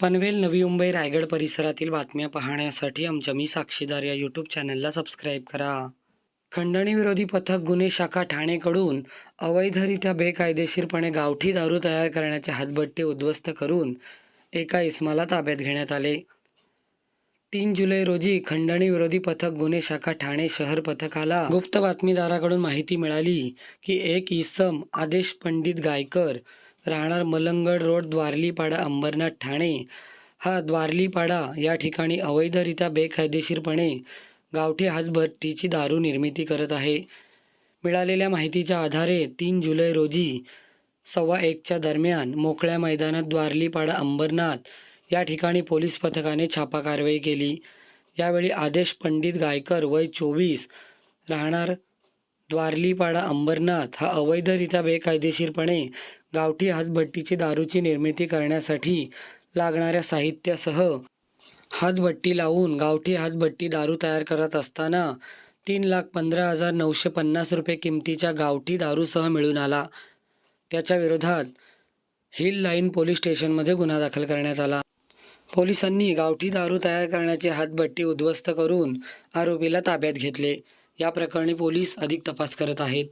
पनवेल नवी मुंबई रायगड परिसरातील बातम्या पाहण्यासाठी आमच्या मी साक्षीदार या यूट्यूब चॅनलला सबस्क्राईब करा. खंडणी विरोधी पथक गुन्हे शाखा ठाणेकडून अवैधरित्या बेकायदेशीरपणे गावठी दारू तयार करण्याचे हातबट्टे उद्ध्वस्त करून एका इसमाला ताब्यात घेण्यात आले. तीन जुलै रोजी खंडणी विरोधी पथक गुन्हे शाखा ठाणे शहर पथकाला गुप्त बातमीदाराकडून माहिती मिळाली की एक इसम आदेश पंडित गायकर राहणार मलंगड रोड द्वारलीपाडा अंबरनाथ ठाणे. हा द्वारलीपाडा या ठिकाणी अवैधरित्या बेकायदेशीरपणे गावठी हातभट्टीची दारू निर्मिती करत आहे. मिळालेल्या माहितीच्या आधारे तीन जुलै रोजी सव्वा एकच्या दरम्यान मोकळ्या मैदानात द्वारलीपाडा अंबरनाथ या ठिकाणी पोलीस पथकाने छापा कारवाई केली. यावेळी आदेश पंडित गायकर वय चोवीस राहणार द्वारलीपाडा अंबरनाथ हा अवैधरित्या बेकायदेशीरपणे गावठी हातभट्टीची दारूची निर्मिती करण्यासाठी लागणाऱ्या साहित्यासह हातभट्टी लावून गावठी हातभट्टी दारू तयार करत असताना तीन लाख पंधरा हजार नऊशे पन्नास रुपये किमतीच्या गावठी दारूसह मिळून आला. त्याच्या विरोधात हिल लाईन पोलीस स्टेशनमध्ये गुन्हा दाखल करण्यात आला. पोलिसांनी गावठी दारू तयार करण्याची हातभट्टी उद्ध्वस्त करून आरोपीला ताब्यात घेतले. या प्रकरणी पोलीस अधिक तपास करत आहेत.